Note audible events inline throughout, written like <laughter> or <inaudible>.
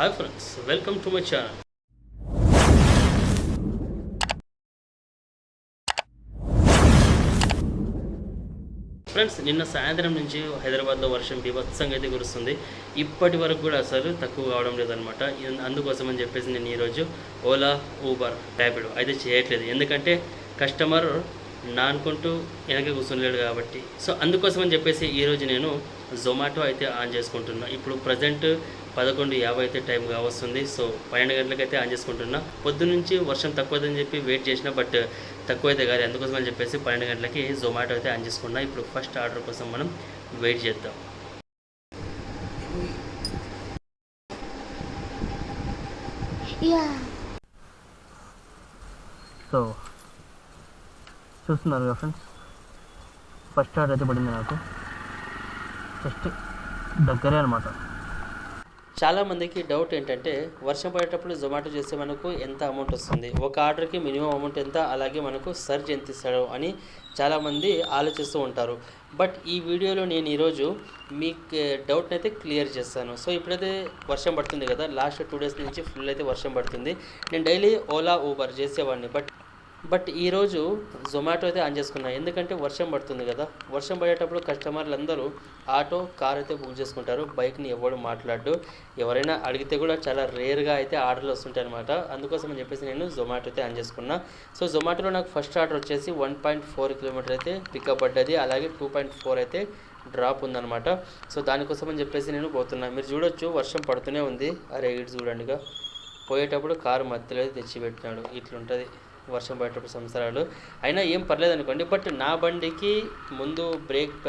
Hi friends welcome to my channel friends నిన్న సాయంత్రం నుంచి హైదరాబాద్లో వర్షం బీభత్సంగా అయితే కురుస్తుంది. ఇప్పటి వరకు కూడా అసలు తక్కువ కావడం లేదనమాట అందుకోసం అని చెప్పేసి నేను ఈరోజు ఓలా ఊబర్ ర్యాపిడో అయితే చేయట్లేదు. ఎందుకంటే కస్టమర్ నానుకుంటూ వెనక కూర్చునలేడు కాబట్టి. సో అందుకోసం అని చెప్పేసి ఈరోజు నేను జొమాటో అయితే ఆన్ చేసుకుంటున్నాను ఇప్పుడు ప్రజెంట్ పదకొండు యాభై అయితే టైం కావస్తుంది సో పన్నెండు గంటలకైతే ఆన్ చేసుకుంటున్నా. పొద్దు నుంచి వర్షం తక్కువదని చెప్పి వెయిట్ చేసిన బట్ తక్కువ అయితే కాదు. అందుకోసం అని చెప్పేసి పన్నెండు గంటలకి జొమాటో అయితే ఆన్ చేసుకున్నా. ఇప్పుడు ఫస్ట్ ఆర్డర్ కోసం మనం వెయిట్ చేద్దాం. సో చూస్తున్నారు కదా ఫ్రెండ్స్ ఫస్ట్ ఆర్డర్ అయితే పడింది నాకు. జస్ట్ దగ్గరే అనమాట చాలామందికి డౌట్ ఏంటంటే వర్షం పడేటప్పుడు జొమాటో చేస్తే మనకు ఎంత అమౌంట్ వస్తుంది? ఒక ఆర్డర్కి మినిమం అమౌంట్ ఎంత? అలాగే మనకు సర్జ్ ఎంత ఇస్తాడు? అని చాలామంది ఆలోచిస్తూ ఉంటారు. బట్ ఈ వీడియోలో నేను ఈరోజు మీకు డౌట్ని అయితే క్లియర్ చేస్తాను. సో ఇప్పుడైతే వర్షం పడుతుంది కదా లాస్ట్ టూ డేస్ నుంచి ఫుల్ అయితే వర్షం పడుతుంది. నేను డైలీ ఓలా ఊబర్ చేసేవాడిని. బట్ బట్ ఈరోజు జొమాటో అయితే ఆన్ చేసుకున్నా. ఎందుకంటే వర్షం పడుతుంది కదా. వర్షం పడేటప్పుడు కస్టమర్లు అందరూ ఆటో కార్ అయితే బుక్ చేసుకుంటారు. బైక్ని ఎవడు మాట్లాడు ఎవరైనా అడిగితే కూడా చాలా రేర్గా అయితే ఆర్డర్లు వస్తుంటాయి అనమాట అందుకోసం అని చెప్పేసి నేను జొమాటో అయితే ఆన్ చేసుకున్నా. సో జొమాటోలో నాకు ఫస్ట్ ఆర్డర్ వచ్చేసి వన్ పాయింట్ ఫోర్ కిలోమీటర్ అయితే పికప్ పడ్డది. అలాగే టూ పాయింట్ ఫోర్ అయితే డ్రాప్ ఉందనమాట సో దానికోసం అని చెప్పేసి నేను పోతున్నా. మీరు చూడొచ్చు వర్షం పడుతూనే ఉంది. అరే ఇటు చూడండిగా. పోయేటప్పుడు కారు మధ్యలో తెచ్చిపెట్టినాడు. ఇట్లుంటుంది. వర్షం పడేటప్పుడు సంవత్సరాలు. అయినా ఏం పర్లేదు అనుకోండి. బట్ నా బండికి ముందు బ్రేక్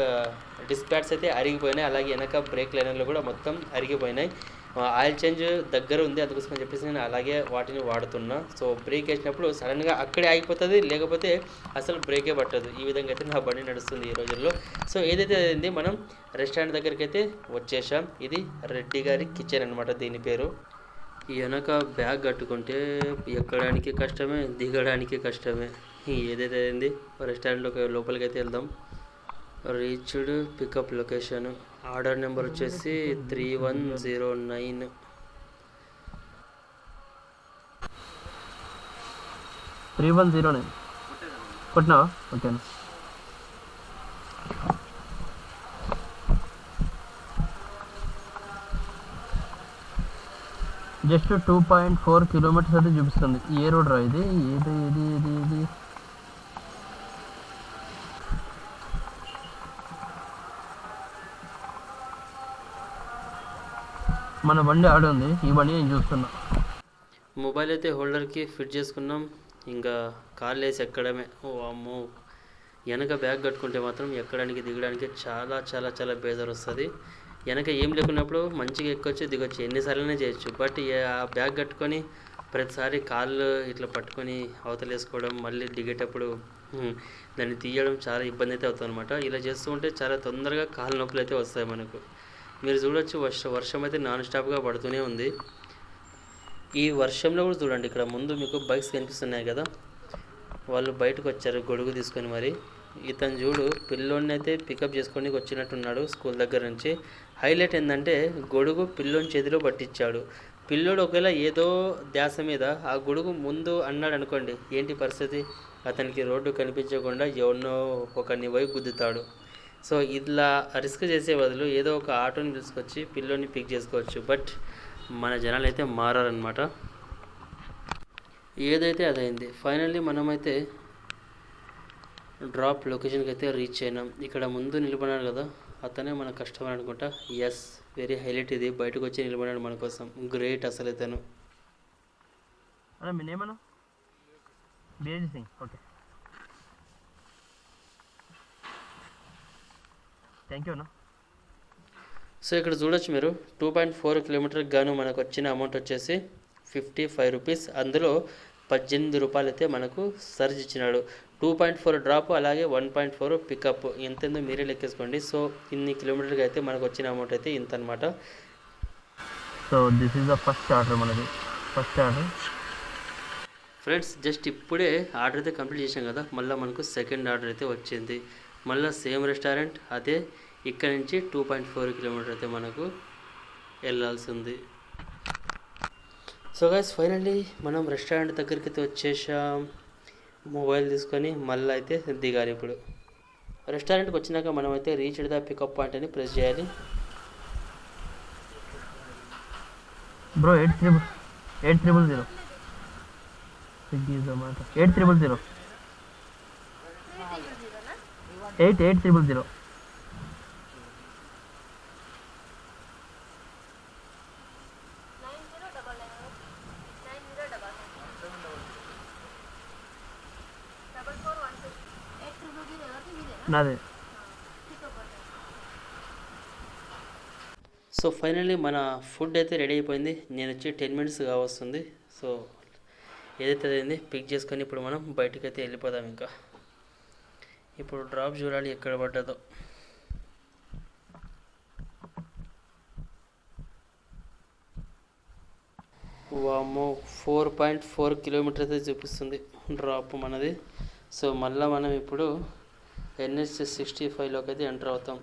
డిస్క్ అయితే అరిగిపోయినాయి. అలాగే వెనక బ్రేక్ లైనర్లు కూడా మొత్తం అరిగిపోయినాయి. ఆయిల్ చేంజ్ దగ్గర ఉంది. అందుకోసం అని చెప్పేసి నేను అలాగే వాటిని వాడుతున్నా. సో బ్రేక్ వేసినప్పుడు సడన్గా అక్కడే ఆగిపోతుంది. లేకపోతే అసలు బ్రేకే పట్టదు. ఈ విధంగా అయితే నా బండి నడుస్తుంది ఈ రోజుల్లో. సో ఏదైతే అయింది మనం రెస్టారెంట్ దగ్గరికి అయితే వచ్చేసాం. ఇది రెడ్డి గారి కిచెన్ అనమాట దీని పేరు. వెనక బ్యాగ్ కట్టుకుంటే ఎక్కడానికి కష్టమే దిగడానికి కష్టమే. ఏదైతే అయింది రెస్టారెంట్లోకి లోపలికి అయితే వెళ్దాం. Reached pickup location order number వచ్చేసి three one zero nine three one zero nine కొట్టినా ఓకేనా. Just two point four kilometres అయితే చూపిస్తుంది. ఏ రోడ్ రా ఇది ఏది ఏది ఏది ఏది మన బండి ఆడ ఉంది. ఈ బండి నేను చూస్తున్నా. మొబైల్ అయితే హోల్డర్కి ఫిట్ చేసుకున్నాం. ఇంకా కాళ్ళు వేసి ఎక్కడమే. ఓ అమ్మో. వెనక బ్యాగ్ కట్టుకుంటే మాత్రం ఎక్కడానికి దిగడానికి చాలా చాలా చాలా బేజార్ వస్తుంది వెనక ఏం లేకున్నప్పుడు మంచిగా ఎక్కొచ్చు దిగొచ్చు. ఎన్నిసార్లనే చేయొచ్చు. బట్ ఆ బ్యాగ్ కట్టుకొని ప్రతిసారి కాళ్ళు ఇట్లా పట్టుకొని అవతలేసుకోవడం మళ్ళీ దిగేటప్పుడు దాన్ని తీయడం చాలా ఇబ్బంది అయితే అవుతుంది అనమాట ఇలా చేస్తూ ఉంటే చాలా తొందరగా కాళ్ళ నొప్పులు అయితే వస్తాయి మనకు. మీరు చూడొచ్చు వర్ష వర్షం అయితే నాన్ స్టాప్గా పడుతూనే ఉంది. ఈ వర్షంలో కూడా చూడండి ఇక్కడ ముందు మీకు బైక్స్ కనిపిస్తున్నాయి కదా. వాళ్ళు బయటకు వచ్చారు గొడుగు తీసుకొని మరి. ఇతను చూడు పిల్లోడిని అయితే పికప్ చేసుకొని వచ్చినట్టున్నాడు స్కూల్ దగ్గర నుంచి. హైలైట్ ఏంటంటే గొడుగు పిల్లోని చేతిలో పట్టించాడు. పిల్లోడు ఒకవేళ ఏదో ధ్యాస మీద ఆ గొడుగు ముందు అన్నాడు అనుకోండి ఏంటి పరిస్థితి? అతనికి రోడ్డు కనిపించకుండా ఎవరినో ఒకరిని పోయి గుద్దుతాడు. సో ఇట్లా రిస్క్ చేసే బదులు ఏదో ఒక ఆటోని తీసుకొచ్చి పిల్లోని పిక్ చేసుకోవచ్చు. బట్ మన జనాలు అయితే మారారనమాట ఏదైతే అదైంది ఫైనల్లీ మనమైతే డ్రాప్ లొకేషన్కి అయితే రీచ్ అయినాం. ఇక్కడ ముందు నిలబడినాడు కదా అతనే మన కస్టమర్ అనుకుంటా. ఎస్ వెరీ హైలైట్ ఇది. బయటకు వచ్చి నిలబడినాడు మన కోసం. గ్రేట్ అసలు ఇతను. సింగ్. ఓకే థ్యాంక్ యూ అన్న. సో ఇక్కడ చూడొచ్చు మీరు. టూ పాయింట్ ఫోర్ కిలోమీటర్ గాను మనకు వచ్చిన అమౌంట్ వచ్చేసి ఫిఫ్టీ ఫైవ్ రూపీస్ అందులో పద్దెనిమిది రూపాయలు అయితే మనకు సర్జ్ ఇచ్చినాడు. టూ పాయింట్ ఫోర్ డ్రాప్ అలాగే వన్ పాయింట్ ఫోర్ పికప్ ఎంతెందో మీరే లెక్కేసుకోండి. సో ఇన్ని కిలోమీటర్కి అయితే మనకు వచ్చిన అమౌంట్ అయితే ఇంత అనమాట so this is the first order మనది. ఫస్ట్ ఆర్డర్ ఫ్రెండ్స్ జస్ట్ ఇప్పుడే ఆర్డర్ అయితే కంప్లీట్ చేసాం కదా. మళ్ళీ మనకు సెకండ్ ఆర్డర్ అయితే వచ్చింది. మళ్ళీ సేమ్ రెస్టారెంట్ అదే ఇక్కడ నుంచి టూ పాయింట్ ఫోర్ కిలోమీటర్ అయితే మనకు వెళ్ళాల్సి ఉంది సో గైస్ ఫైనల్లీ మనం రెస్టారెంట్ దగ్గరికి అయితే వచ్చేసాం. మొబైల్ తీసుకొని మళ్ళీ అయితే దిగాలి ఇప్పుడు. రెస్టారెంట్కి వచ్చినాక మనం అయితే రీచ్ ద పికప్ పాయింట్ అని ప్రెస్ చేయాలి. Bro eight triple eight triple zero Swiggy Zomato eight triple zero eight eight triple zero నాదే. సో ఫైనల్లీ మన ఫుడ్ అయితే రెడీ అయిపోయింది. నేను వచ్చి టెన్ మినిట్స్ కావస్తుంది. సో ఏదైతే అయింది పిక్ చేసుకొని ఇప్పుడు మనం బయటకు అయితే వెళ్ళిపోదాం ఇంకా. ఇప్పుడు డ్రాప్ చూడాలి ఎక్కడ పడ్డదో. వామో ఫోర్ పాయింట్ ఫోర్ కిలోమీటర్స్ అయితే చూపిస్తుంది డ్రాప్ మనది. సో మళ్ళీ మనం ఇప్పుడు ఎన్ఎస్ సిక్స్టీ ఫైవ్లోకి అయితే ఎంటర్ అవుతాం.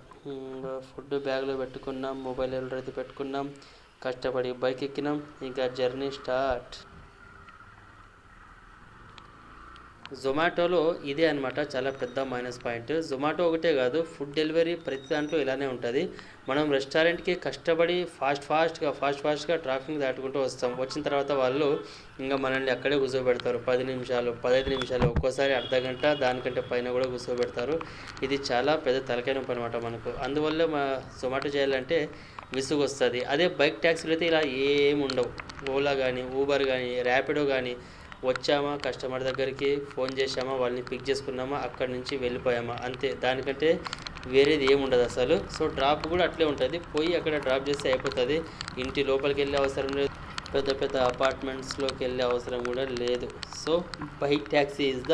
ఫుడ్ బ్యాగ్లో పెట్టుకున్నాం మొబైల్ ఎవరైతే పెట్టుకున్నాం కష్టపడి బైక్ ఎక్కినాం ఇంకా జర్నీ స్టార్ట్. జొమాటోలో ఇదే అనమాట చాలా పెద్ద మైనస్ పాయింట్. జొమాటో ఒకటే కాదు ఫుడ్ డెలివరీ ప్రతి దాంట్లో ఇలానే ఉంటుంది. మనం రెస్టారెంట్కి కష్టపడి ఫాస్ట్ ఫాస్ట్గా ఫాస్ట్ ఫాస్ట్గా ట్రాఫిక్ దాటుకుంటూ వస్తాం. వచ్చిన తర్వాత వాళ్ళు ఇంకా మనల్ని అక్కడే కూర్చోబెడతారు. పది నిమిషాలు పదహైదు నిమిషాలు ఒక్కోసారి అర్ధ గంట దానికంటే పైన కూడా కూర్చోబెడతారు. ఇది చాలా పెద్ద తలకాయ నొప్పి అనమాట మనకు. అందువల్ల మా జొమాటో చేయాలంటే విసుగు వస్తుంది అదే బైక్ ట్యాక్సీలు అయితే ఇలా ఏమి ఉండవు ఓలా కానీ ఊబర్ కానీ ర్యాపిడో కానీ వచ్చామా కస్టమర్ దగ్గరికి ఫోన్ చేసామా వాళ్ళని పిక్ చేసుకున్నామా అక్కడి నుంచి వెళ్ళిపోయామా అంతే. దానికంటే వేరేది ఏముండదు అసలు. సో డ్రాప్ కూడా అట్లే ఉంటుంది. పోయి అక్కడ డ్రాప్ చేస్తే అయిపోతుంది. ఇంటి లోపలికి వెళ్ళే అవసరం లేదు. పెద్ద పెద్ద అపార్ట్మెంట్స్లోకి వెళ్ళే అవసరం కూడా లేదు. So bike taxi is the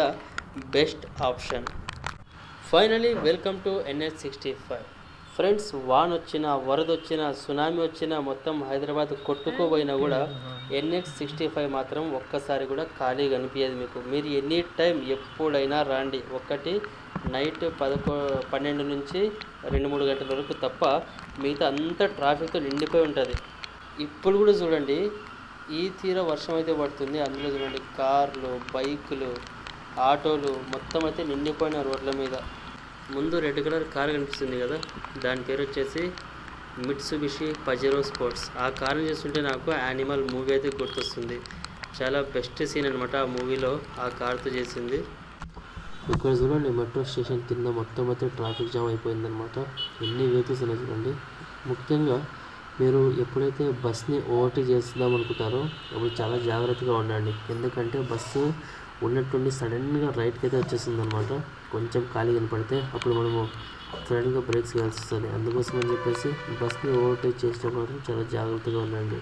best option. Finally welcome to NH sixty five. Friends van వచ్చిన వరద వచ్చినా సునామీ వచ్చిన మొత్తం హైదరాబాద్ కొట్టుకోపోయినా కూడా ఎన్ఎక్స్ సిక్స్టీ ఫైవ్ మాత్రం ఒక్కసారి కూడా ఖాళీ కనిపించదు మీకు. మీరు ఎనీ టైం ఎప్పుడైనా రండి. ఒకటి నైట్ పదకొ పన్నెండు నుంచి రెండు మూడు గంటల వరకు తప్ప మిగతా అంతా ట్రాఫిక్తో నిండిపోయి ఉంటుంది. ఇప్పుడు కూడా చూడండి ఈ తీర వర్షం అయితే పడుతుంది. అందులో చూడండి కార్లు బైకులు ఆటోలు మొత్తం అయితే నిండిపోయిన రోడ్ల మీద. ముందు రెడ్ కలర్ కార్ కనిపిస్తుంది కదా దాని పేరు వచ్చేసి మిట్సుబిషి పజెరో స్పోర్ట్స్. ఆ కార్ని చూస్తుంటే నాకు యానిమల్ మూవీ అయితే గుర్తొస్తుంది. చాలా బెస్ట్ సీన్ అనమాట ఆ మూవీలో ఆ కార్తో చేసింది. ఇక్కడ చూడండి మెట్రో స్టేషన్ కింద మొత్తం అయితే ట్రాఫిక్ జామ్ అయిపోయిందనమాట ఎన్ని వెహికల్స్ ఉన్నాయి చూడండి. ముఖ్యంగా మీరు ఎప్పుడైతే బస్ని ఓవర్టేక్ చేద్దాం అనుకుంటారో అప్పుడు చాలా జాగ్రత్తగా ఉండండి. ఎందుకంటే బస్సు ఉన్నట్టుండి సడన్గా రైట్కి అయితే వచ్చేస్తుంది అనమాట కొంచెం ఖాళీ కనపడితే అప్పుడు మనము సడన్గా బ్రేక్స్ వేయాల్సి వస్తుంది. అందుకోసం అని చెప్పేసి బస్ని ఓవర్టేక్ చేసేటప్పుడు చాలా జాగ్రత్తగా ఉండండి.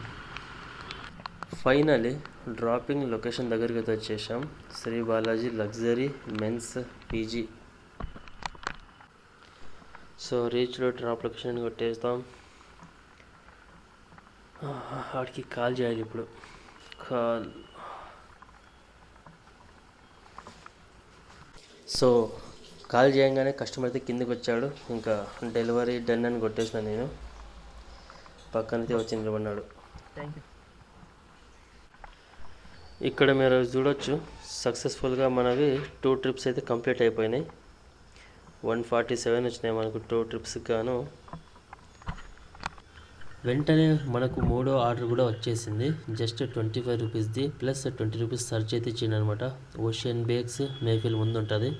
ఫైనలీ డ్రాపింగ్ లొకేషన్ దగ్గరికి అయితే వచ్చేసాం. Shri Balaji luxury mens PG. So రీచ్లో drop location కొట్టేస్తాం. వాడికి కాల్ చేయాలి ఇప్పుడు. కాల్. సో కాల్ చేయగానే కస్టమర్ అయితే కిందకి వచ్చాడు. ఇంకా డెలివరీ డన్ అని కొట్టేసిన నేను. పక్కనైతే వచ్చి నిలబడినాడు. ఇక్కడ మీరు చూడొచ్చు సక్సెస్ఫుల్గా మనవి టూ ట్రిప్స్ అయితే కంప్లీట్ అయిపోయినాయి. వన్ ఫార్టీ సెవెన్ వచ్చినాయి మనకు టూ ట్రిప్స్కి గాను. వెంటనే మనకు మూడో ఆర్డర్ కూడా వచ్చేసింది. జస్ట్ ట్వంటీ ఫైవ్ రూపీస్ది ప్లస్ ట్వంటీ రూపీస్ సర్చ్ అయితే ఇచ్చిండు అనమాట ఓషియన్ బేక్స్ మేఫిల్ ముందు ఉంటుంది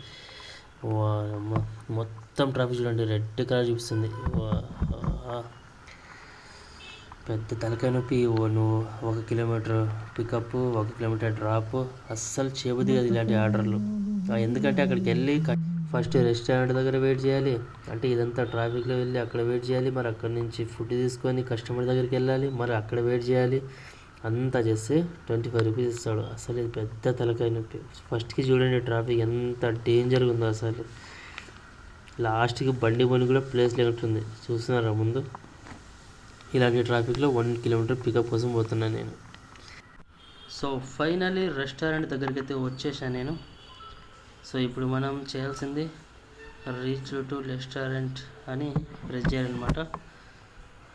మొత్తం ట్రాఫిక్ చూడండి రెడ్ కలర్ చూపిస్తుంది. పెద్ద తలకాయ నొప్పి ఓ నువ్వు ఒక కిలోమీటర్ పికప్ ఒక కిలోమీటర్ డ్రాప్. అస్సలు చేయబుద్ది కదా ఇలాంటి ఆర్డర్లు. ఎందుకంటే అక్కడికి వెళ్ళి ఫస్ట్ రెస్టారెంట్ దగ్గర వెయిట్ చేయాలి. అంటే ఇదంతా ట్రాఫిక్లో వెళ్ళి అక్కడ వెయిట్ చేయాలి. మరి అక్కడ నుంచి ఫుడ్ తీసుకొని కస్టమర్ దగ్గరికి వెళ్ళాలి. మరి అక్కడ వెయిట్ చేయాలి. అంతా చేస్తే ట్వంటీ ఫైవ్ రూపీస్ ఇస్తాడు. అసలు ఇది పెద్ద తలకాయ నొప్పి ఫస్ట్కి చూడండి ట్రాఫిక్ ఎంత డేంజర్గా ఉందో అసలు. లాస్ట్కి బండి బండి కూడా ప్లేస్ లేనట్టుంది. చూస్తున్నారా ముందు? ఇలాంటి ట్రాఫిక్లో వన్ కిలోమీటర్ పికప్ కోసం పోతున్నాను నేను. సో ఫైనలీ రెస్టారెంట్ దగ్గరికి అయితే వచ్చేసాను నేను. సో ఇప్పుడు మనం చేయాల్సింది రీచ్ టు రెస్టారెంట్ అని ప్రెస్ చేయాలన్నమాట.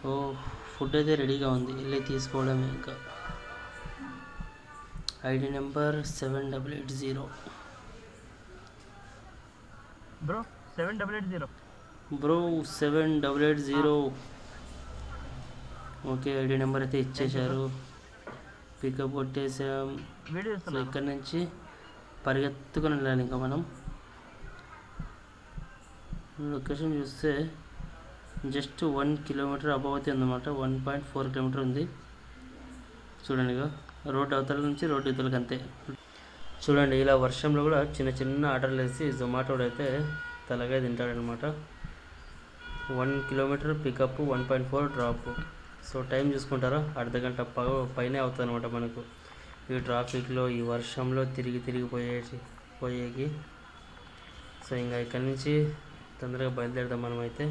ఓ ఫుడ్ అయితే రెడీగా ఉంది. వెళ్ళి తీసుకోవడమే ఇంకా. ID number seven double eight zero. Bro seven double eight zero. Bro seven double eight zero. Okay ID number అయితే ఇచ్చేశారు. పికప్ కొట్టేసాం సో ఇక్కడ నుంచి పరిగెత్తుకుని వెళ్ళాలి ఇంకా మనం లొకేషన్ చూస్తే జస్ట్ వన్ కిలోమీటర్ అబవ్ అయితే ఉందన్నమాట. వన్ పాయింట్ ఫోర్ కిలోమీటర్ ఉంది. చూడండి ఇక రోడ్డు అవతల నుంచి రోడ్డు ఇవతలకి అంతే. చూడండి ఇలా వర్షంలో కూడా చిన్న చిన్న ఆర్డర్లు వేసి జొమాటోడు అయితే తలగా తింటాడనమాట one kilometre pickup one point four drop. So time చూసుకుంటారా? అర్ధ గంట ప పైనే అవుతుంది అనమాట మనకు. ఈ ట్రాఫిక్లో ఈ వర్షంలో తిరిగి తిరిగి పోయేసి పోయేకి. సో ఇంకా ఇక్కడి నుంచి తొందరగా బయలుదేరదాం మనం అయితే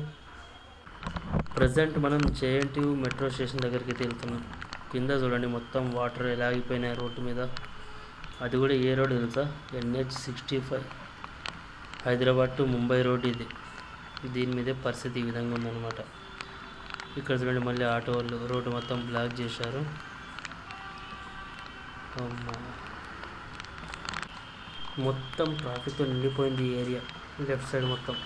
ప్రజెంట్ మనం జేఎన్టీయూ మెట్రో స్టేషన్ దగ్గరికి వెళ్తున్నాం. కింద చూడండి మొత్తం వాటర్ ఎలా ఆగిపోయినాయి రోడ్డు మీద. అది కూడా ఏ రోడ్ తెలుసా? NH sixty five. Hyderabad to Mumbai road ఇది. దీని మీదే పరిస్థితి ఈ విధంగా ఉందన్నమాట. ఇక్కడ చూడండి మళ్ళీ ఆటో వాళ్ళు రోడ్డు మొత్తం బ్లాక్ చేశారు. మొత్తం ట్రాఫిక్తో నిండిపోయింది ఈ ఏరియా లెఫ్ట్ సైడ్ మొత్తం.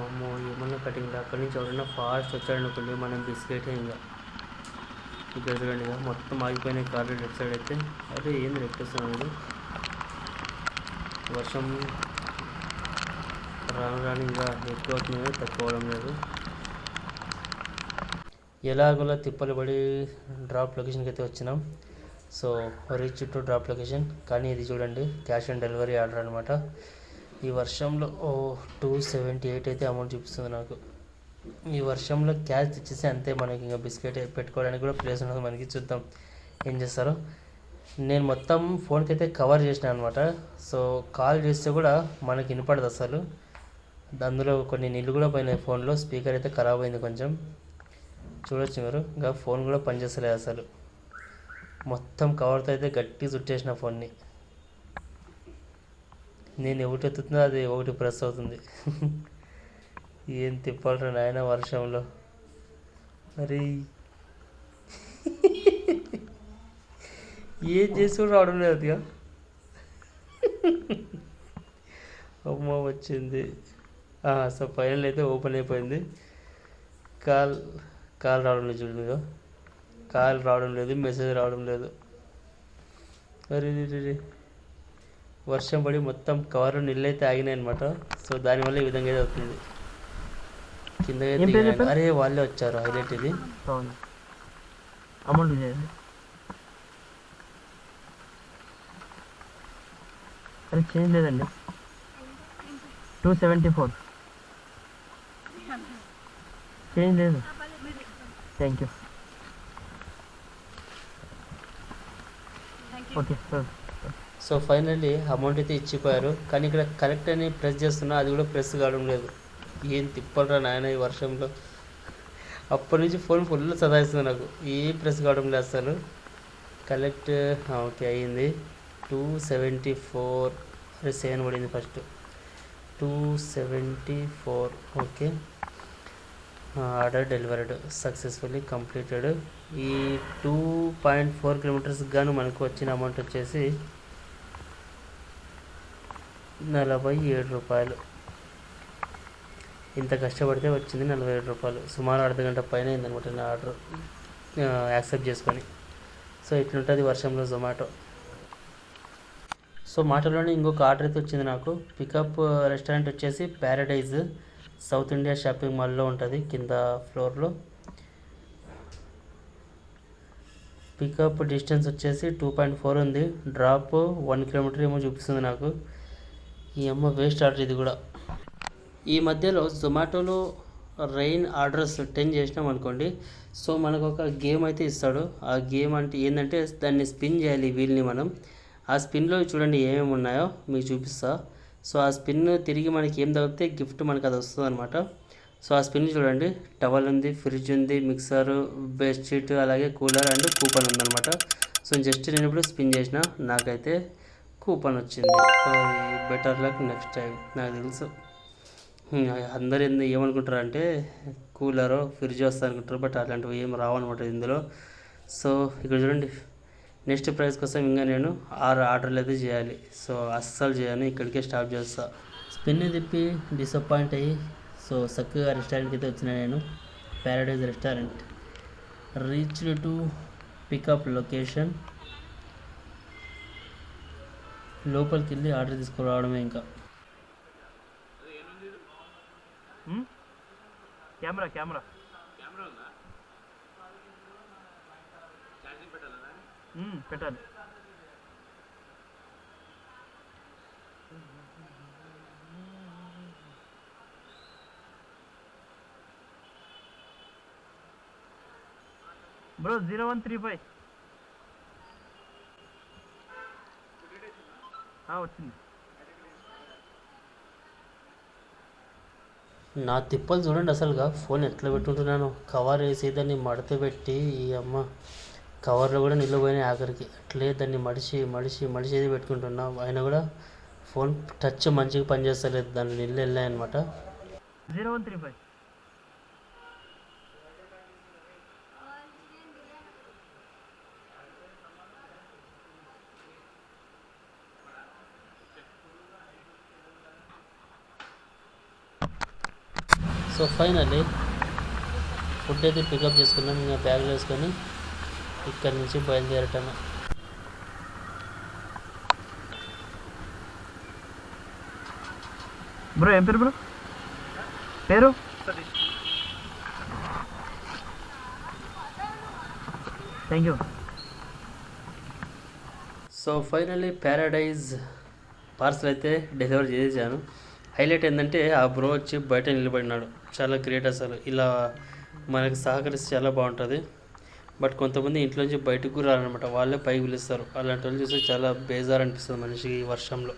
అమ్మో ఏమన్నా కటింగ్ అక్కడి నుంచి ఎవరైనా ఫాస్ట్ వచ్చాడనుకోండి మనం బిస్కెట్ ఇంకా. ఇక్కడ చూడండి ఇక. మొత్తం ఆగిపోయినాయి కార్లు లెఫ్ట్ సైడ్ అయితే. అదే ఏంది రెప్పేస్తున్నాడు వర్షం రాను రాని ఇంకా ఎక్కువ అవుతుంది తక్కువ అవడం లేదు. ఎలాగోలా తిప్పలు పడి డ్రాప్ లొకేషన్కి అయితే వచ్చినాం. So reach to drop location. కానీ ఇది చూడండి క్యాష్ ఆన్ డెలివరీ ఆర్డర్ అనమాట ఈ వర్షంలో ఓ టూ సెవెంటీ ఎయిట్ అయితే అమౌంట్ చూపిస్తుంది నాకు. ఈ వర్షంలో క్యాష్ తెచ్చేసి అంతే మనకి ఇంకా బిస్కెట్ పెట్టుకోవడానికి కూడా ప్లేస్ ఉండదు మనకి చూద్దాం. ఏం చేస్తారో? నేను మొత్తం ఫోన్కి అయితే కవర్ చేసిన అనమాట సో కాల్ చేస్తే కూడా మనకి వినపడదు అసలు. అందులో కొన్ని నీళ్ళు కూడా పోయినాయి ఫోన్లో. స్పీకర్ అయితే ఖరాబ్ అయింది కొంచెం. చూడొచ్చు మీరు. ఇంకా ఫోన్ కూడా పనిచేస్తలేదు అసలు. మొత్తం కవర్తో అయితే గట్టి చుట్టేసిన ఫోన్ని నేను ఒకటి ఎత్తుతుందో అది ఒకటి ప్రెస్ అవుతుంది. <laughs> ఏం తిప్పాలరా నాయన వర్షంలో? మరి <laughs> ఏం చేసి కూడా రావడం లేదు అదిగా. <laughs> అమ్మ వచ్చింది. సో ఫైనల్ అయితే ఓపెన్ అయిపోయింది. కాల్ కాల్ రావడం లేదు చూడు కాల్ రావడం లేదు మెసేజ్ రావడం లేదు. అరే రే రే రే. వర్షం పడి మొత్తం కవర్ నీళ్ళు అయితే ఆగినాయి అనమాట సో దానివల్ల ఈ విధంగా అయితే అవుతుంది. కింద? అరే వాళ్ళే వచ్చారు హైలైట్ ఇది. అమౌంట్ అరే చేంజ్ లేదండి. Two seventy four. చేంజ్ లేదు. Thank you okay sir so finally amount అయితే ఇచ్చిపోయారు. కానీ ఇక్కడ కరెక్ట్ అని ప్రెస్ చేస్తున్నా అది కూడా ప్రెస్ కావడం లేదు. ఏం తిప్పలరా నాయన ఈ వర్షంలో? అప్పటి నుంచి ఫోన్ ఫుల్ సదాయిస్తుంది నాకు. ఏం ప్రెస్ కావడం లేదు అసలు. కలెక్ట్ ఓకే అయ్యింది టూ సెవెంటీ ఫోర్ అరే సెవెన్ పడింది first two seventy four okay order delivered successfully completed ఈ టూ పాయింట్ ఫోర్ కిలోమీటర్స్ గాను మనకు వచ్చిన అమౌంట్ వచ్చేసి నలభై ఏడు రూపాయలు. ఇంత కష్టపడితే వచ్చింది నలభై ఏడు రూపాయలు. సుమారు అర్ధ గంట పైన అయిందనమాట నా ఆర్డర్ యాక్సెప్ట్ చేసుకొని. సో ఇట్లుంటుంది వర్షంలో జొమాటో సో మాటలోనే ఇంకొక ఆర్డర్ అయితే వచ్చింది నాకు. పికప్ రెస్టారెంట్ వచ్చేసి ప్యారడైజ్ సౌత్ ఇండియా షాపింగ్ మాల్లో ఉంటుంది. కింద ఫ్లోర్లో పికప్ డిస్టెన్స్ వచ్చేసి టూ పాయింట్ ఫోర్ ఉంది. డ్రాప్ వన్ కిలోమీటర్ ఏమో చూపిస్తుంది నాకు. ఈ అమ్మ వేస్ట్ ఆర్డర్ ఇది కూడా. ఈ మధ్యలో జొమాటోలో రెయిన్ ఆర్డర్స్ టెన్ చేసినాం అనుకోండి. సో మనకు ఒక గేమ్ అయితే ఇస్తాడు. ఆ గేమ్ అంటే ఏంటంటే దాన్ని స్పిన్ చేయాలి వీల్ని మనం. ఆ స్పిన్లో చూడండి ఏమేమి ఉన్నాయో మీకు చూపిస్తా. సో ఆ స్పిన్ తిరిగి మనకి ఏం తగిలితే గిఫ్ట్ మనకు అది వస్తుంది అనమాట సో ఆ స్పిన్ చూడండి. టవల్ ఉంది ఫ్రిడ్జ్ ఉంది మిక్సర్ బెడ్షీట్ అలాగే కూలర్ అండ్ కూపన్ ఉందన్నమాట. సో జస్ట్ నేను ఇప్పుడు స్పిన్ చేసిన నాకైతే కూపన్ వచ్చింది. బెటర్ లక్ నెక్స్ట్ టైం నాకు తెలుసు. అందరు ఎందు ఏమనుకుంటారు అంటే కూలరో ఫ్రిడ్జ్ వస్తా అనుకుంటారు బట్ అలాంటివి ఏం రావన్నమాట ఇందులో. సో ఇక్కడ చూడండి నెక్స్ట్ ప్రైస్ కోసం ఇంకా నేను ఆరు ఆర్డర్లు అయితే చేయాలి. సో అస్సలు చేయను ఇక్కడికే స్టాప్ చేస్తా. స్పిన్ తిప్పి డిసప్పాయింట్ అయ్యి సో చక్కగా రెస్టారెంట్కి అయితే వచ్చిన నేను. Paradise restaurant reach to pickup location లోపలికి వెళ్ళి ఆర్డర్ తీసుకురావడమే ఇంకా. కెమెరా కెమెరా పెట్టాలి. Bro zero one three five. వచ్చింది. నా తిప్పలు చూడండి అసలుగా. ఫోన్ ఎట్లా పెట్టుకుంటున్నాను. కవర్ వేసి దాన్ని మడత పెట్టి ఈ అమ్మ కవర్లో కూడా నీళ్ళు పోయినాయి ఆఖరికి. అట్లే దాన్ని మడిచి మడిచి మడిచి ఏది పెట్టుకుంటున్నా. అయినా కూడా ఫోన్ టచ్ మంచిగా పనిచేస్తలేదు. దాని నీళ్ళు వెళ్ళాయన్నమాట. Zero one three five. So finally food అయితే పికప్ చేసుకున్నాం. ఇంకా బ్యాగ్లో వేసుకొని ఇక్కడి నుంచి బయలుదేరటమే బ్రో ఏం పేరు బ్రో? పేరు? Thank you so finally Paradise parcel అయితే డెలివరీ చేసేసాను. హైలైట్ ఏంటంటే ఆ బ్రో వచ్చి బయట నిలబడినాడు. చాలా గ్రేట్ అసలు. ఇలా మనకి సహకరిస్తే చాలా బాగుంటుంది. బట్ కొంతమంది ఇంట్లోంచి బయటకు కూడా రారనమాట వాళ్ళే పైకి పిలుస్తారు. అలాంటి వాళ్ళు చూస్తే చాలా బేజార్ అనిపిస్తుంది మనిషికి ఈ వర్షంలో.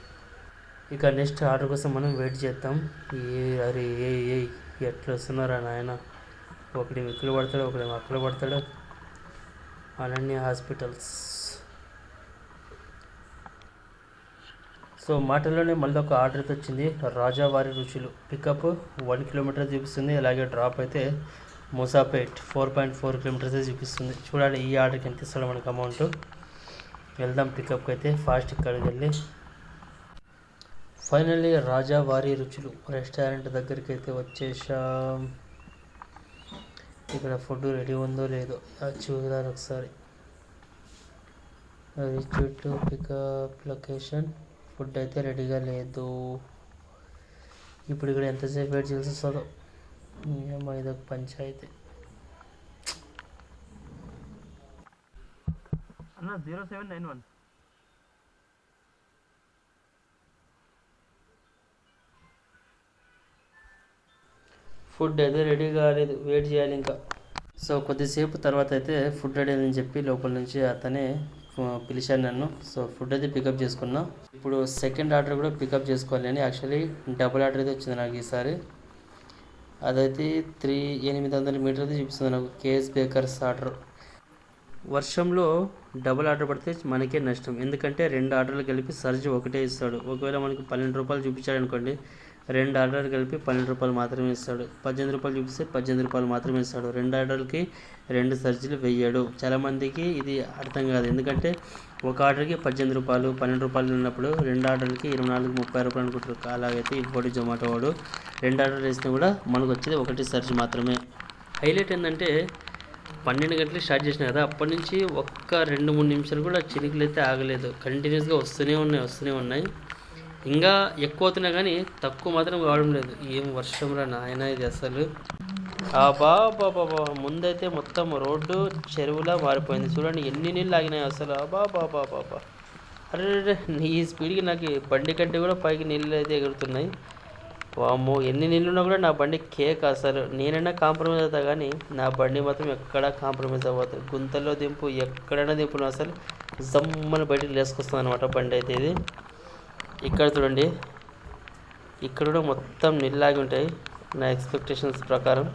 ఇక నెక్స్ట్ ఆర్డర్ కోసం మనం వెయిట్ చేద్దాం. ఏ అరే ఏ ఏ ఎట్లా వస్తున్నారా నాయన? ఒకటి ఇక్కడ పడతాడు? ఒకటి అక్కడ పడతాడు? అనన్య హాస్పిటల్స్. సో మాటల్లోనే మళ్ళీ ఒక ఆర్డర్ అయితే వచ్చింది. రాజావారి రుచులు. పికప్ వన్ కిలోమీటర్ చూపిస్తుంది. అలాగే డ్రాప్ అయితే Moosapet four point four kilometres చూపిస్తుంది. చూడాలి ఈ ఆర్డర్కి ఎంత ఇస్తాడు మనకు అమౌంట్ వెళ్దాం పికప్కి అయితే. ఫాస్ట్ ఇక్కడికి వెళ్ళి. ఫైనల్లీ రాజావారి రుచులు. రెస్టారెంట్ దగ్గరికి అయితే వచ్చేసాం. ఇక్కడ ఫుడ్ రెడీ ఉందో లేదో అది ఒకసారి. Reach to pickup location food అయితే రెడీగా లేదు. ఇప్పుడు ఇక్కడ ఎంతసేపు వెయిట్ చేయాల్సి వస్తుందో ఏమో ఇదొక పంచాయతీ. అన్న zero seven nine one food అయితే రెడీ కాలేదు వెయిట్ చేయాలి ఇంకా. సో కొద్దిసేపు తర్వాత అయితే ఫుడ్ రెడీ అని చెప్పి లోపల నుంచి అతనే పిలిచాను నన్ను. సో ఫుడ్ అయితే పికప్ చేసుకున్నా. ఇప్పుడు సెకండ్ ఆర్డర్ కూడా పికప్ చేసుకోవాలి అని. యాక్చువల్లీ డబుల్ ఆర్డర్ అయితే వచ్చింది నాకు ఈసారి. అదైతే త్రీ ఎనిమిది వందల మీటర్ అయితే చూపిస్తుంది నాకు కేఎస్ బేకర్స్ ఆర్డర్. వర్షంలో డబుల్ ఆర్డర్ పడితే మనకే నష్టం. ఎందుకంటే రెండు ఆర్డర్లు కలిపి సర్జ్ ఒకటే ఇస్తాడు. ఒకవేళ మనకి పన్నెండు రూపాయలు చూపించాడు అనుకోండి రెండు ఆర్డర్లు కలిపి పన్నెండు రూపాయలు మాత్రమే ఇస్తాడు. పద్దెనిమిది రూపాయలు చూపిస్తే పద్దెనిమిది రూపాయలు మాత్రమే ఇస్తాడు. రెండు ఆర్డర్లకి రెండు సర్జీలు వెయ్యాడు. చాలామందికి ఇది అర్థం కాదు. ఎందుకంటే ఒక ఆర్డర్కి పద్దెనిమిది రూపాయలు పన్నెండు రూపాయలు ఉన్నప్పుడు రెండు ఆర్డర్లకి ఇరవై నాలుగు ముప్పై రూపాయలు అనుకుంటారు. అలాగైతే ఇవ్వడు జొమాటో వాడు. రెండు ఆర్డర్ వేసినా కూడా మనకు వచ్చేది ఒకటి సర్జ్ మాత్రమే. హైలైట్ ఏంటంటే పన్నెండు గంటలకు స్టార్ట్ చేసిన కదా అప్పటి నుంచి ఒక్క రెండు మూడు నిమిషాలు కూడా చినుకులు అయితే ఆగలేదు. కంటిన్యూస్గా వస్తూనే ఉన్నాయి వస్తూనే ఉన్నాయి. ఇంకా ఎక్కువ అవుతున్నా కానీ తక్కువ మాత్రం కావడం లేదు. ఏం వర్షం రా నాయన ఇది అసలు. బా బాబా ముందైతే మొత్తం రోడ్డు చెరువులా మారిపోయింది. చూడండి ఎన్ని నీళ్ళు ఆగినాయి అసలు. బా బాబా బాబా అరే నీ ఈ స్పీడ్కి నాకు బండి కంటే కూడా పైకి నీళ్ళు అయితే ఎగురుతున్నాయి. వామ్మో ఎన్ని నీళ్ళున్నా కూడా నా బండి కేక్ అసలు. నేనైనా కాంప్రమైజ్ అవుతా కానీ నా బండి మాత్రం ఎక్కడా కాంప్రమైజ్ అవ్వదు. గుంతల్లో దింపు ఎక్కడైనా దింపును అసలు. జమ్మని బయటకు లేసుకొస్తుంది అనమాట బండి అయితే ఇది. ఇక్కడ చూడండి. ఇక్కడ కూడా మొత్తం నీళ్ళాగి ఉంటాయి. నా ఎక్స్పెక్టేషన్స్ ప్రకారం.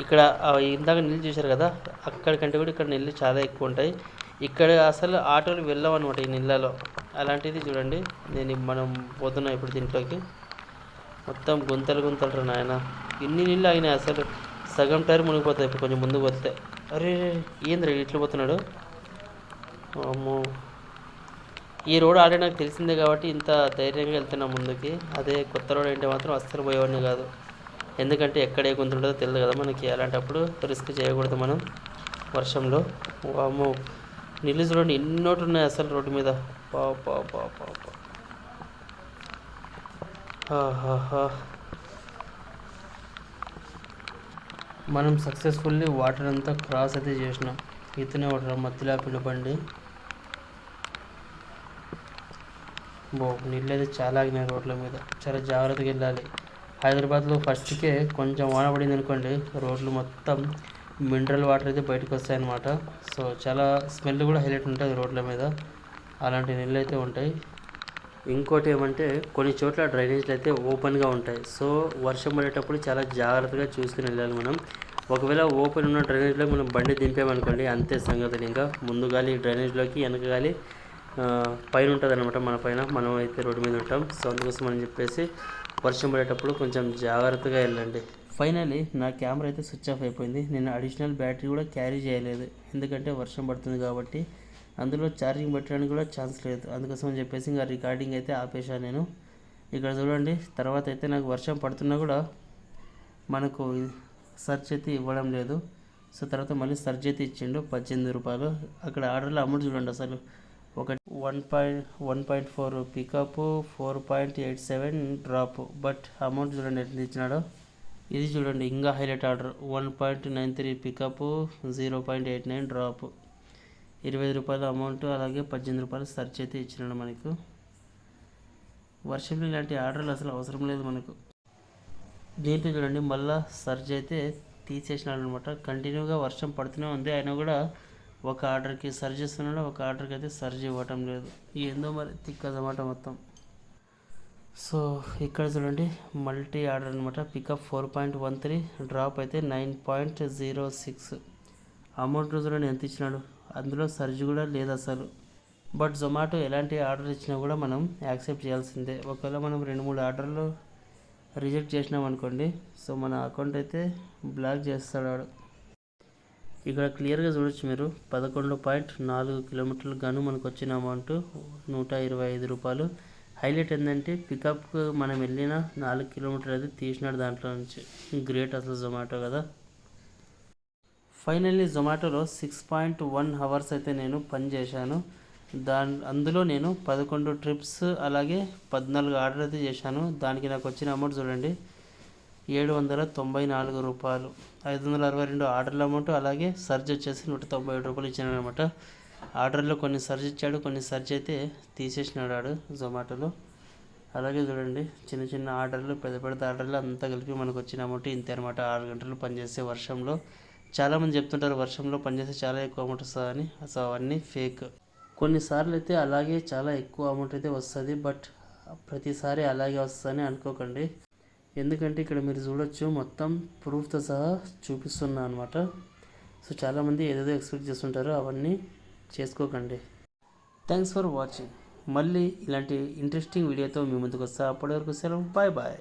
ఇక్కడ ఇందాక నీళ్ళు చూశారు కదా? అక్కడికంటే కూడా ఇక్కడ నీళ్ళు చాలా ఎక్కువ ఉంటాయి. ఇక్కడ అసలు ఆటోలు వెళ్ళవు ఈ నీళ్ళలో. అలాంటిది చూడండి. నేను మనం పోతున్నాం ఇప్పుడు దీంట్లోకి. మొత్తం గుంతలు గుంతలు నాయన. ఇన్ని నీళ్ళు అయినాయి అసలు? సగం టైర్ మునిగిపోతాయి ఇప్పుడు కొంచెం ముందుకు వస్తే అరే ఏంద్రీ? ఇట్లు పోతున్నాడు? అమ్మో ఈ రోడ్ ఆల్రెడీ నాకు తెలిసిందే కాబట్టి ఇంత ధైర్యంగా వెళ్తున్నా ముందుకి. అదే కొత్త రోడ్ అంటే మాత్రం అస్సలు పోయేవాడిని కాదు. ఎందుకంటే ఎక్కడ ఏ గుంత ఉంటుందో తెలియదు కదా మనకి. అలాంటప్పుడు రిస్క్ చేయకూడదు మనం వర్షంలో. వాము నీళ్ళు చూడండి ఎన్నోటి ఉన్నాయి అసలు రోడ్డు మీద. పా పా పా పా పా. మనం సక్సెస్ఫుల్లీ వాటర్ అంతా క్రాస్ అయితే చేసినాం. ఇతనే వాటర్ మధ్యలో ఆపిన బండి బో నీళ్ళు అయితే చాలా ఆగినాయి రోడ్ల మీద. చాలా జాగ్రత్తగా వెళ్ళాలి. హైదరాబాద్లో ఫస్ట్కే కొంచెం వాన పడింది అనుకోండి రోడ్లు మొత్తం మినరల్ వాటర్ అయితే బయటకు వస్తాయన్నమాట. సో చాలా స్మెల్ కూడా హైలైట్ ఉంటుంది రోడ్ల మీద. అలాంటి నీళ్ళు అయితే ఉంటాయి. ఇంకోటి ఏమంటే కొన్ని చోట్ల డ్రైనేజ్లు అయితే ఓపెన్గా ఉంటాయి. సో వర్షం పడేటప్పుడు చాలా జాగ్రత్తగా చూసుకుని వెళ్ళాలి మనం. ఒకవేళ ఓపెన్ ఉన్న డ్రైనేజ్లో మనం బండి దింపామనుకోండి అంతే సంగతి. ఇంకా ముందు గాలి డ్రైనేజ్లోకి వెనక గాలి పైన ఉంటుంది అనమాట మన పైన. మనం అయితే రోడ్డు మీద ఉంటాం. సో అందుకోసం అని చెప్పేసి వర్షం పడేటప్పుడు కొంచెం జాగ్రత్తగా వెళ్ళండి. ఫైనలీ నా కెమెరా అయితే స్విచ్ ఆఫ్ అయిపోయింది. నేను అడిషనల్ బ్యాటరీ కూడా క్యారీ చేయలేదు. ఎందుకంటే వర్షం పడుతుంది కాబట్టి అందులో ఛార్జింగ్ పెట్టడానికి కూడా ఛాన్స్ లేదు. అందుకోసం అని చెప్పేసి ఇంకా రికార్డింగ్ అయితే ఆపేశాను నేను. ఇక్కడ చూడండి తర్వాత అయితే నాకు వర్షం పడుతున్నా కూడా మనకు సర్చ్ అయితే ఇవ్వడం లేదు. సో తర్వాత మళ్ళీ సర్చ్ అయితే ఇచ్చిండు పద్దెనిమిది రూపాయలు. అక్కడ ఆర్డర్లో అమౌంట్ చూడండి అసలు. ఒక one point one point four pickup four point eight seven drop but amount చూడండి ఎట్లా ఇచ్చినాడో. ఇది చూడండి ఇంకా highlight order one point nine three pickup zero point eight nine drop ఇరవై ఐదు రూపాయల అమౌంట్ అలాగే పద్దెనిమిది రూపాయలు సర్చ్ అయితే ఇచ్చినాడు మనకు. వర్షంలో ఇలాంటి ఆర్డర్లు అసలు అవసరం లేదు మనకు. దీంట్లో చూడండి మళ్ళా సర్జ్ అయితే తీసేసినాడు అనమాట కంటిన్యూగా వర్షం పడుతూనే ఉంది. అయినా కూడా ఒక ఆర్డర్కి సర్జ్ చేస్తున్నాడు ఒక ఆర్డర్కి అయితే సర్జ్ ఇవ్వటం లేదు. ఏందో మరి తిక్కదన్నమాట మొత్తం. సో ఇక్కడ చూడండి మల్టీ ఆర్డర్ అనమాట pickup four point one three drop అయితే nine point zero six. Amount చూడండి ఎంత ఇచ్చినాడు. అందులో సర్జ్ కూడా లేదు అసలు. బట్ జొమాటో ఎలాంటి ఆర్డర్ ఇచ్చినా కూడా మనం యాక్సెప్ట్ చేయాల్సిందే. ఒకవేళ మనం రెండు మూడు ఆర్డర్లు రిజెక్ట్ చేసినాం అనుకోండి సో మన అకౌంట్ అయితే బ్లాక్ చేస్తాడు వాడు ఇక్కడ క్లియర్గా చూడొచ్చు మీరు. పదకొండు పాయింట్ నాలుగు కిలోమీటర్లు గాను మనకు వచ్చిన అమౌంట్ నూట ఇరవై ఐదు రూపాయలు. హైలైట్ ఏంటంటే పికప్ మనం వెళ్ళిన నాలుగు కిలోమీటర్ అయితే తీసినాడు దాంట్లో నుంచి. గ్రేట్ అసలు జొమాటో కదా. ఫైనల్లీ జొమాటోలో సిక్స్ పాయింట్ వన్ అవర్స్ అయితే నేను పని చేశాను. దాని అందులో నేను పదకొండు ట్రిప్స్ అలాగే పద్నాలుగు ఆర్డర్ అయితే చేశాను. దానికి నాకు వచ్చిన అమౌంట్ చూడండి. ఏడు వందల తొంభై నాలుగు రూపాయలు. ఐదు వందల అరవై రెండు ఆర్డర్ల అమౌంట్ అలాగే సర్జ్ వచ్చేసి నూట తొంభై ఏడు రూపాయలు ఇచ్చాను అనమాట ఆర్డర్లో కొన్ని సర్జ్ ఇచ్చాడు కొన్ని సర్జ్ అయితే తీసేసినాడు ఆడు జొమాటోలో. అలాగే చూడండి చిన్న చిన్న ఆర్డర్లు పెద్ద పెద్ద ఆర్డర్లు అంతా కలిపి మనకు వచ్చిన అమౌంట్ ఇంతే అనమాట ఆరు గంటలు పనిచేసే వర్షంలో. చాలామంది చెప్తుంటారు వర్షంలో పనిచేస్తే చాలా ఎక్కువ అమౌంట్ వస్తుందని. సో అవన్నీ ఫేక్. కొన్నిసార్లు అయితే అలాగే చాలా ఎక్కువ అమౌంట్ అయితే వస్తుంది బట్ ప్రతిసారి అలాగే వస్తుందని అనుకోకండి. ఎందుకంటే ఇక్కడ మీరు చూడొచ్చు మొత్తం ప్రూఫ్తో సహా చూపిస్తున్నా అనమాట సో చాలామంది ఏదేదో ఎక్స్పెక్ట్ చేస్తుంటారో అవన్నీ చేసుకోకండి. థ్యాంక్స్ ఫర్ వాచింగ్ మళ్ళీ ఇలాంటి ఇంట్రెస్టింగ్ వీడియోతో మీ ముందుకు వస్తా అప్పటి వరకు సెలవు. Bye bye